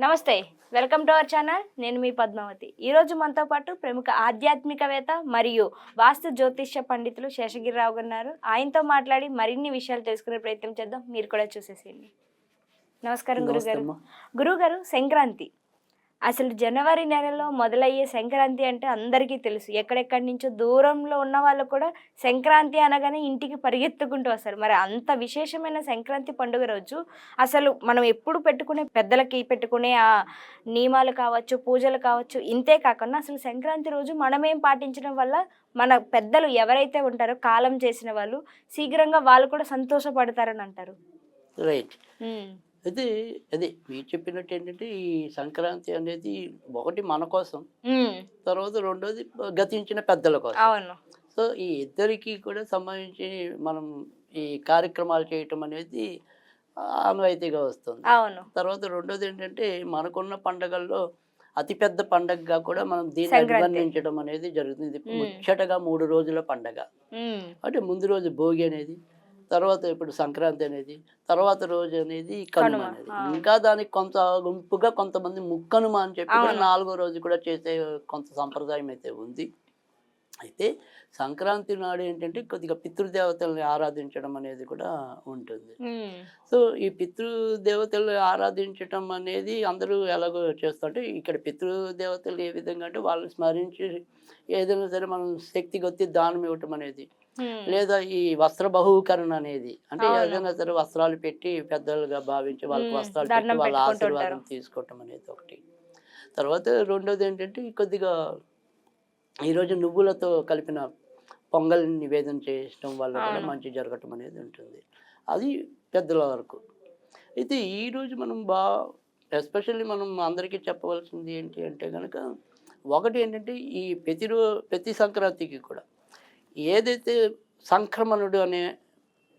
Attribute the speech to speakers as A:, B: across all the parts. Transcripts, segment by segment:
A: నమస్తే welcome to our channel. నేను మీ పద్మావతి. ఈరోజు మనతో పాటు ప్రముఖ ఆధ్యాత్మికవేత్త మరియు వాస్తు జ్యోతిష్య పండితులు శేషగిరిరావు గారు ఉన్నారు. ఆయనతో మాట్లాడి మరిన్ని విషయాలు తెలుసుకునే ప్రయత్నం చేద్దాం. మీరు కూడా చూసేసేయండి. నమస్కారం గురుగారు. గురుగారు సంక్రాంతి. అసలు జనవరి నెలలో మొదలయ్యే సంక్రాంతి అంటే అందరికీ తెలుసు. ఎక్కడెక్కడి నుంచో దూరంలో ఉన్న వాళ్ళు కూడా సంక్రాంతి అనగానే ఇంటికి పరిగెత్తుకుంటూ వస్తారు. మరి అంత విశేషమైన సంక్రాంతి పండుగ రోజు అసలు మనం ఎప్పుడు పెట్టుకునే పెద్దలకి పెట్టుకునే ఆ నియమాలు కావచ్చు పూజలు కావచ్చు ఇంతే కాకుండా అసలు సంక్రాంతి రోజు మనమేం పాటించడం వల్ల మన పెద్దలు ఎవరైతే ఉంటారో కాలం చేసిన వాళ్ళు శీఘ్రంగా వాళ్ళు కూడా సంతోషపడతారని అంటారు.
B: రైట్ అయితే అదే మీరు చెప్పినట్టు ఏంటంటే ఈ సంక్రాంతి అనేది ఒకటి మన కోసం తర్వాత రెండోది గతించిన పెద్దల కోసం. సో ఈ ఇద్దరికి కూడా సంబంధించి మనం ఈ కార్యక్రమాలు చేయటం అనేది ఆనవాయితీగా వస్తుంది. తర్వాత రెండోది ఏంటంటే మనకున్న పండగల్లో అతిపెద్ద పండగగా కూడా మనం దీన్ని. అభివర్ణించడం అనేది జరుగుతుంది. ముచ్చటగా మూడు రోజుల పండగ. అంటే ముందు రోజు భోగి అనేది తర్వాత ఇప్పుడు సంక్రాంతి అనేది తర్వాత రోజు అనేది కనుమ అనేది. ఇంకా దానికి కొంత గుంపుగా కొంతమంది ముక్కనుమ అని చెప్పి. నాలుగో రోజు కూడా చేసే కొంత సంప్రదాయం అయితే ఉంది అయితే సంక్రాంతి నాడు ఏంటంటే కొద్దిగా పితృదేవతల్ని ఆరాధించడం అనేది కూడా ఉంటుంది సో ఈ పితృదేవతలు ఆరాధించటం అనేది అందరూ ఎలాగో చేస్తుంటే ఇక్కడ పితృదేవతలు ఏ విధంగా అంటే వాళ్ళు స్మరించి ఏదైనా సరే మనం శక్తి కొద్ది దానం ఇవ్వటం అనేది లేదా ఈ వస్త్ర బహుకరణ అనేది అంటే. ఏదైనా సరే వస్త్రాలు పెట్టి పెద్దలుగా భావించి వాళ్ళకి. వస్త్రాలు పెట్టి వాళ్ళ ఆశీర్వాదం. తీసుకోవటం అనేది ఒకటి తర్వాత రెండోది ఏంటంటే కొద్దిగా ఈరోజు నువ్వులతో కలిపిన పొంగల్ నివేదన చేయడం వల్ల కూడా. మంచి జరగటం అనేది ఉంటుంది. అది పెద్దల వరకు. అయితే ఈరోజు మనం బా ఎస్పెషల్లీ మనం అందరికీ చెప్పవలసింది ఏంటి అంటే కనుక ఒకటి ఏంటంటే ఈ ప్రతి రో ప్రతి సంక్రాంతికి కూడా ఏదైతే సంక్రమణుడు అనే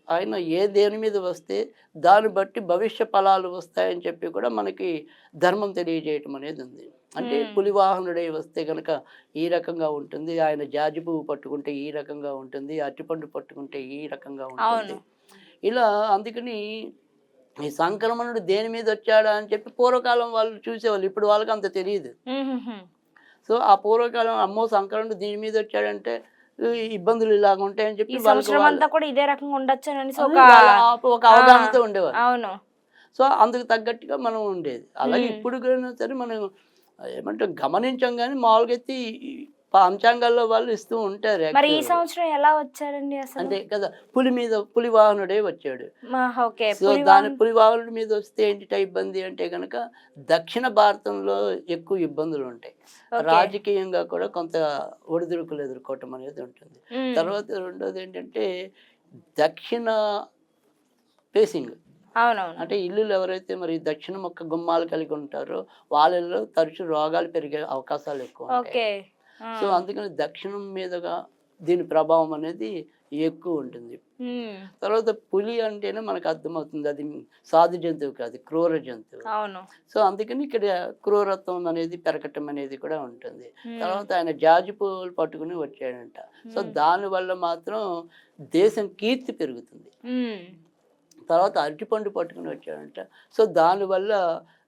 B: ఆయన ఏ దేని మీద వస్తే దాన్ని బట్టి భవిష్య ఫలాలు వస్తాయని చెప్పి కూడా మనకి ధర్మం తెలియజేయటం అనేది ఉంది. అంటే. పులివాహనుడై వస్తే కనుక ఈ రకంగా ఉంటుంది ఆయన జాజి పువ్వు పట్టుకుంటే ఈ రకంగా ఉంటుంది అరటిపండు పట్టుకుంటే ఈ రకంగా ఉంటుంది. ఇలా అందుకని ఈ సంక్రమణుడు దేని మీద వచ్చాడా అని చెప్పి పూర్వకాలం వాళ్ళు చూసేవాళ్ళు ఇప్పుడు వాళ్ళకి అంత తెలియదు. సో ఆ పూర్వకాలం అమ్మో సంక్రమణుడు దీని మీద వచ్చాడంటే ఇబ్బందులు ఇలాగ ఉంటాయని చెప్పి
A: కూడా ఇదే రకంగా ఉండొచ్చు ఒక
B: అవగాహనతో ఉండేవారు
A: అవును
B: సో అందుకు తగ్గట్టుగా మనం ఉండేది అలాగే. ఇప్పుడు సరే మనం ఏమంటాం గమనించాం కానీ మామూలుగా అయితే పంచాంగాల్లో వాళ్ళు ఇస్తూ ఉంటారు
A: మరి ఈ. సంవత్సరం ఎలా వచ్చారండి అసలు?
B: అంతే కదా పులి మీద పులి వాహనుడే వచ్చాడు. సో దాని పులి వాహనుడి మీద వస్తే ఏంటి ఇబ్బంది అంటే కనుక దక్షిణ భారతంలో ఎక్కువ ఇబ్బందులు ఉంటాయి. రాజకీయంగా కూడా కొంత ఒడిదుడుకులు ఎదుర్కోవటం అనేది ఉంటుంది. తర్వాత రెండోది ఏంటంటే దక్షిణ ఫేసింగ్.
A: అవునవును.
B: అంటే ఇల్లులు ఎవరైతే మరి దక్షిణ మొక్క గుమ్మాలు కలిగి ఉంటారో వాళ్ళలో తరచు రోగాలు పెరిగే అవకాశాలు ఎక్కువ ఉంటాయి సో అందుకని దక్షిణం మీదుగా దీని ప్రభావం అనేది ఎక్కువ ఉంటుంది తర్వాత పులి అంటేనే మనకు అర్థమవుతుంది అది సాధు జంతువు కాదు క్రూర జంతువు.
A: అవును.
B: సో అందుకని ఇక్కడ క్రూరత్వం అనేది పెరగటం అనేది కూడా ఉంటుంది. తర్వాత ఆయన జాజి పువ్వులు పట్టుకుని వచ్చాడంట. సో దానివల్ల మాత్రం దేశం కీర్తి పెరుగుతుంది. తర్వాత అరటిపండు పట్టుకుని వచ్చాడంట. సో దానివల్ల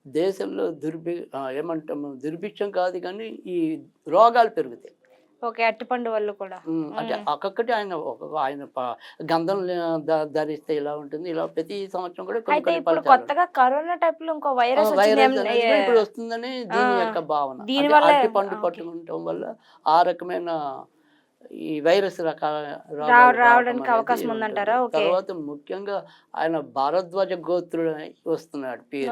B: దేశంలో దుర్భి ఏమంటాము దుర్భిక్షం కాదు కానీ ఈ రోగాలు పెరుగుతాయి.
A: ఓకే అట్టిపండు వాళ్ళు కూడా.
B: అంటే. ఒక్కొక్కటి ఆయన ఒక్కొక్క ఆయన గంధం ధరిస్తే ఇలా ఉంటుంది. ఇలా ప్రతి సంవత్సరం కూడా
A: ఇప్పుడు కొత్తగా కరోనా టైప్లో ఇంకో వైరస్
B: ఇప్పుడు వస్తుందని దీని యొక్క భావన.
A: దీని
B: అంటే
A: వల్ల-
B: అరటి పండు
A: ఆ,
B: పట్టుకుంటాం వల్ల ఆ రకమైన ఈ వైరస్ రకాల
A: రావడానికి అవకాశం ఉందంటారా?
B: తర్వాత ముఖ్యంగా ఆయన భారద్వాజ గోత్రుడు వస్తున్నాడు పేరు.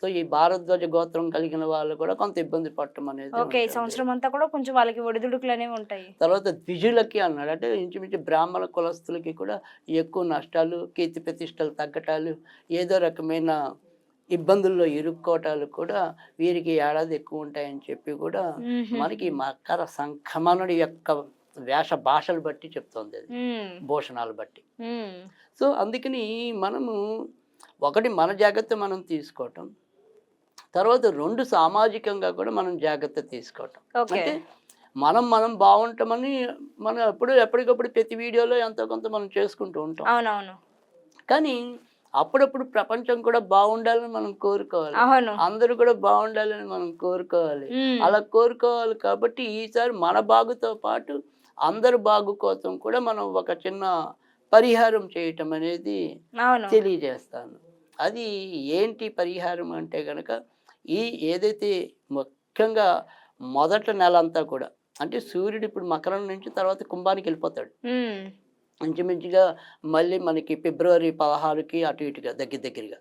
B: సో ఈ భారద్వాజ గోత్రం కలిగిన వాళ్ళు కూడా కొంత ఇబ్బంది పడటం అనేది
A: ఓకే. సంవత్సరం అంతా కూడా కొంచెం వాళ్ళకి ఒడిదుడుకులు అనేవి ఉంటాయి.
B: తర్వాత ద్విజులకి అన్నాడు. అంటే ఇంచుమించు బ్రాహ్మణ కులస్తులకి కూడా ఎక్కువ నష్టాలు కీర్తి ప్రతిష్టలు తగ్గటాలు ఏదో రకమైన ఇబ్బందుల్లో ఇరుక్కోవటాలు కూడా వీరికి ఏడాది ఎక్కువ ఉంటాయని చెప్పి కూడా. మనకి మకర సంక్రమణుడి యొక్క వేష భాషలు బట్టి చెప్తోంది అది. భూషణాలు బట్టి. సో అందుకని మనము ఒకటి మన జాగ్రత్త మనం తీసుకోవటం తర్వాత రెండు సామాజికంగా కూడా మనం జాగ్రత్త తీసుకోవటం. అంటే మనం మనం బాగుంటామని మనం ఎప్పుడు ఎప్పటికప్పుడు ప్రతి వీడియోలో ఎంతో కొంత మనం చేసుకుంటూ ఉంటాం.
A: అవునవును.
B: కానీ అప్పుడప్పుడు ప్రపంచం కూడా బాగుండాలని మనం కోరుకోవాలి. అందరూ కూడా బాగుండాలని మనం కోరుకోవాలి. అలా కోరుకోవాలి కాబట్టి ఈసారి మన బాగుతో పాటు అందరి బాగు కోసం కూడా మనం ఒక చిన్న పరిహారం చేయటం అనేది తెలియజేస్తాను. అది ఏంటి పరిహారం అంటే కనుక ఈ ఏదైతే ముఖ్యంగా మొదట నెల అంతా కూడా అంటే సూర్యుడు ఇప్పుడు మకరం నుంచి తర్వాత కుంభానికి వెళ్ళిపోతాడు. ఇంచుమించుగా మళ్ళీ మనకి ఫిబ్రవరి పదహారుకి అటు ఇటుగా దగ్గర దగ్గరగా.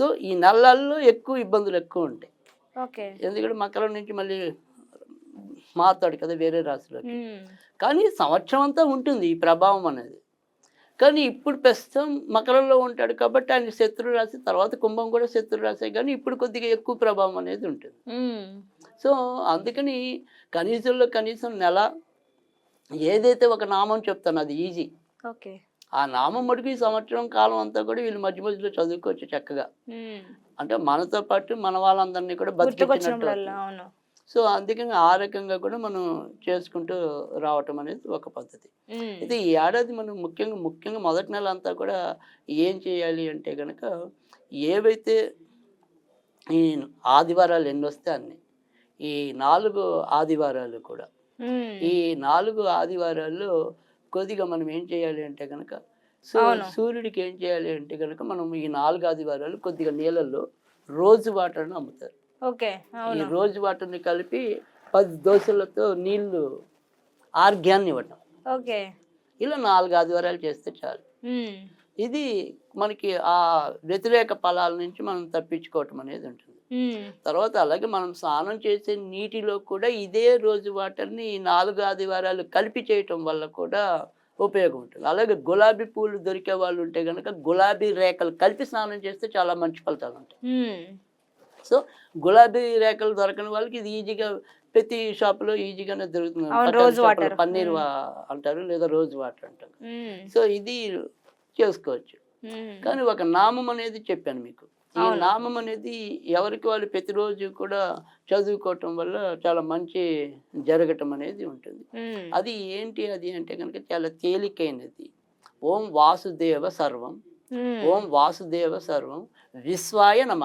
B: సో ఈ నెలల్లో ఎక్కువ ఇబ్బందులు ఎక్కువ ఉంటాయి. ఎందుకంటే మకరం నుంచి మళ్ళీ మారుతాడు కదా వేరే రాశిలోకి. కానీ సంవత్సరం అంతా ఉంటుంది ఈ ప్రభావం అనేది. కానీ ఇప్పుడు ప్రస్తుతం మకరంలో ఉంటాడు కాబట్టి ఆయన శత్రు రాశి తర్వాత కుంభం కూడా శత్రు రాశి కానీ ఇప్పుడు కొద్దిగా ఎక్కువ ప్రభావం అనేది ఉంటుంది. సో అందుకని కనీసంలో కనీసం నెల ఏదైతే ఒక నామం చెప్తాను అది ఈజీ.
A: ఓకే.
B: ఆ నామం మటుకు ఈ సంవత్సరం కాలం అంతా కూడా వీళ్ళు మధ్య మధ్యలో చదువుకోవచ్చు చక్కగా. అంటే మనతో పాటు మన వాళ్ళందరినీ కూడా.
A: అవును.
B: సో అందుకని ఆ రకంగా కూడా మనం చేసుకుంటూ రావటం అనేది ఒక పద్ధతి. అయితే ఈ ఏడాది మనం ముఖ్యంగా ముఖ్యంగా మొదటి నెల అంతా కూడా ఏం చేయాలి అంటే కనుక ఏవైతే ఈ ఆదివారాలు ఎన్ని వస్తే అన్ని ఈ నాలుగు ఆదివారాలు కూడా ఈ నాలుగు ఆదివారాల్లో కొద్దిగా మనం ఏం చేయాలి అంటే కనుక. సూర్యుడికి ఏం చేయాలి అంటే కనుక మనం ఈ నాలుగు ఆదివారాలు కొద్దిగా నీళ్ళల్లో రోజు వాటర్ని అమ్ముతారు.
A: ఓకే
B: ఈ రోజు వాటర్ని కలిపి పది దోశలతో నీళ్ళు ఆర్గ్యాన్ని ఇవ్వటం.
A: ఓకే.
B: ఇలా నాలుగు ఆదివారాలు చేస్తే చాలు. ఇది మనకి ఆ వ్యతిరేక ఫలాల నుంచి మనం తప్పించుకోవటం అనేది ఉంటుంది. తర్వాత అలాగే మనం స్నానం చేసే నీటిలో కూడా ఇదే రోజు వాటర్ని ఈ నాలుగు ఆదివారాలు కలిపి చేయటం వల్ల కూడా ఉపయోగం ఉంటుంది. అలాగే గులాబీ పూలు దొరికే వాళ్ళు ఉంటే కనుక గులాబీ రేఖలు కలిపి స్నానం చేస్తే చాలా మంచి ఫలితాలు ఉంటాయి. సో గులాబీ రేఖలు దొరకని వాళ్ళకి ఇది ఈజీగా ప్రతి షాపులో ఈజీగానే దొరుకుతుంది. పన్నీర్ అంటారు లేదా రోజ్ వాటర్ అంటారు. సో ఇది చేసుకోవచ్చు. కానీ ఒక నామం అనేది చెప్పాను మీకు. ఈ. నామం అనేది ఎవరికి వాళ్ళు ప్రతిరోజు కూడా చదువుకోవటం వల్ల చాలా మంచి జరగటం అనేది ఉంటుంది. అది ఏంటి? అది అంటే కనుక చాలా తేలికైనది. ఓం వాసుదేవ సర్వం. ఓం వాసుదేవ సర్వం. విశ్వాయ నమ.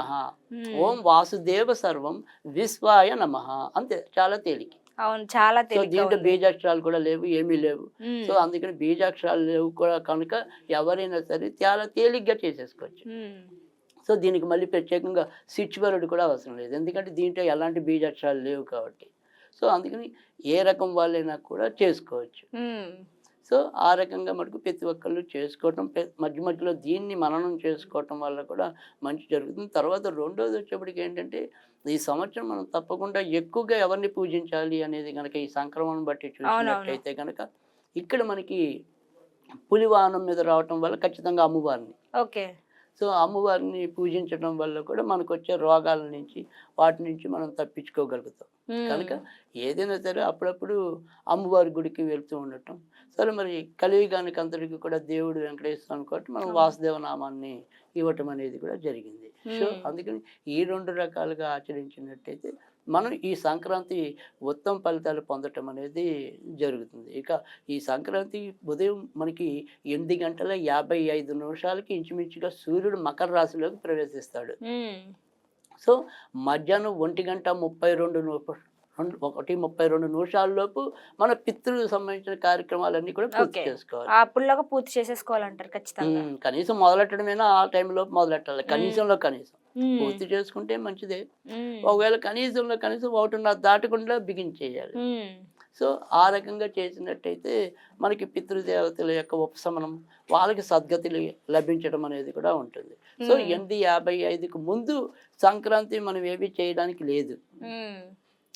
B: ఓం వాసుదేవ సర్వం విశ్వాయ నమ అంతే చాలా తేలిక.
A: అవును చాలా
B: సో దీంట్లో బీజాక్షరాలు కూడా లేవు ఏమీ లేవు. సో అందుకని బీజాక్షరాలు లేవు కూడా కనుక ఎవరైనా సరే చాలా తేలిగ్గా చేసేసుకోవచ్చు. సో దీనికి మళ్ళీ ప్రత్యేకంగా స్విచ్ వర్డ్ కూడా అవసరం లేదు. ఎందుకంటే దీంట్లో ఎలాంటి బీజాక్షరాలు లేవు కాబట్టి. సో అందుకని ఏ రకం వాళ్ళైనా కూడా చేసుకోవచ్చు. సో ఆ రకంగా మటుకు ప్రతి ఒక్కళ్ళు చేసుకోవటం మధ్య మధ్యలో దీన్ని మననం చేసుకోవటం వల్ల కూడా మంచి జరుగుతుంది. తర్వాత రెండోది వచ్చేప్పటికి ఏంటంటే ఈ సంవత్సరం మనం తప్పకుండా ఎక్కువగా ఎవరిని పూజించాలి అనేది కనుక ఈ సంక్రమణం బట్టి చూసినట్టయితే కనుక ఇక్కడ మనకి పులివాహనం మీద రావటం వల్ల ఖచ్చితంగా అమ్మవారిని.
A: ఓకే.
B: సో అమ్మవారిని పూజించడం వల్ల కూడా మనకు వచ్చే రోగాల నుంచి వాటి నుంచి మనం తప్పించుకోగలుగుతాం. కనుక ఏదైనా సరే అప్పుడప్పుడు అమ్మవారి గుడికి వెళ్తూ ఉండటం సరే మరి కలియుగానికి అంతటికి కూడా దేవుడు వెంకటేశ్వర కాబట్టి మనం. వాసుదేవ నామాన్ని ఇవ్వటం అనేది కూడా జరిగింది సో. అందుకని ఈ రెండు రకాలుగా ఆచరించినట్టయితే మనం ఈ సంక్రాంతి ఉత్తమ ఫలితాలు పొందటం అనేది జరుగుతుంది ఇక ఈ సంక్రాంతి ఉదయం మనకి ఎనిమిది గంటల యాభై ఐదు నిమిషాలకి ఇంచుమించుగా సూర్యుడు మకర రాశిలోకి ప్రవేశిస్తాడు సో మధ్యాహ్నం ఒంటి గంట ముప్పై రెండు రెండు ఒకటి ముప్పై రెండు నిమిషాల్లోపు మన పితృలకు సంబంధించిన కార్యక్రమాలన్నీ కూడా పూర్తి. చేసుకోవాలి.
A: ఆ అప్పుల్లోగా పూర్తి చేసేసుకోవాలంటారు ఖచ్చితంగా.
B: కనీసం మొదలెట్టడమైనా ఆ టైంలో మొదలెట్టాలి. కనీసంలో కనీసం. పూర్తి చేసుకుంటే మంచిదే. ఒకవేళ కనీసంలో కనీసం ఒకటిన్నర దాటకుండా బిగించేయాలి. సో ఆ రకంగా చేసినట్టయితే మనకి పితృదేవతల యొక్క ఉపశమనం వాళ్ళకి సద్గతి లభించడం అనేది కూడా ఉంటుంది. సో. ఎనిమిది యాభై ఐదుకు ముందు సంక్రాంతి మనం ఏవి చేయడానికి లేదు.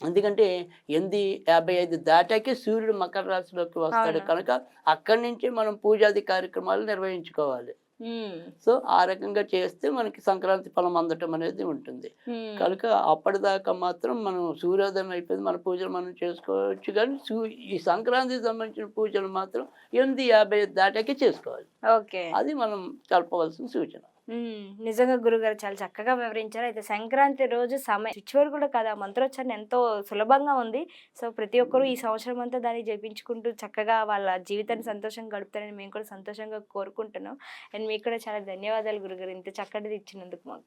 B: ఎందుకంటే ఎనిమిది యాభై ఐదు దాటాకే సూర్యుడు మకర రాశిలోకి వస్తాడు. కనుక అక్కడి నుంచి మనం పూజాది కార్యక్రమాలు నిర్వహించుకోవాలి. సో ఆ రకంగా చేస్తే మనకి సంక్రాంతి ఫలం అందటం అనేది ఉంటుంది. కనుక అప్పటిదాకా మాత్రం మనం సూర్యోదయం అయిపోయింది మన పూజలు మనం చేసుకోవచ్చు కానీ సూ ఈ సంక్రాంతికి సంబంధించిన పూజలు మాత్రం ఎనిమిది యాభై దాటాకే చేసుకోవాలి. అది మనం కలపవలసిన సూచన.
A: నిజంగా గురుగారు చాలా చక్కగా వివరించారు. అయితే సంక్రాంతి రోజు సమయం స్విచ్ కూడా కదా మంత్రోచ్చారణ ఎంతో సులభంగా ఉంది. సో ప్రతి ఒక్కరూ ఈ సంవత్సరం అంతా దాన్ని జపించుకుంటూ చక్కగా వాళ్ళ జీవితాన్ని సంతోషంగా గడుపుతారని మేము కూడా సంతోషంగా కోరుకుంటున్నాం. అండ్ మీకు కూడా చాలా ధన్యవాదాలు గురుగారు. ఇంత చక్కటిది ఇచ్చినందుకు మాకు.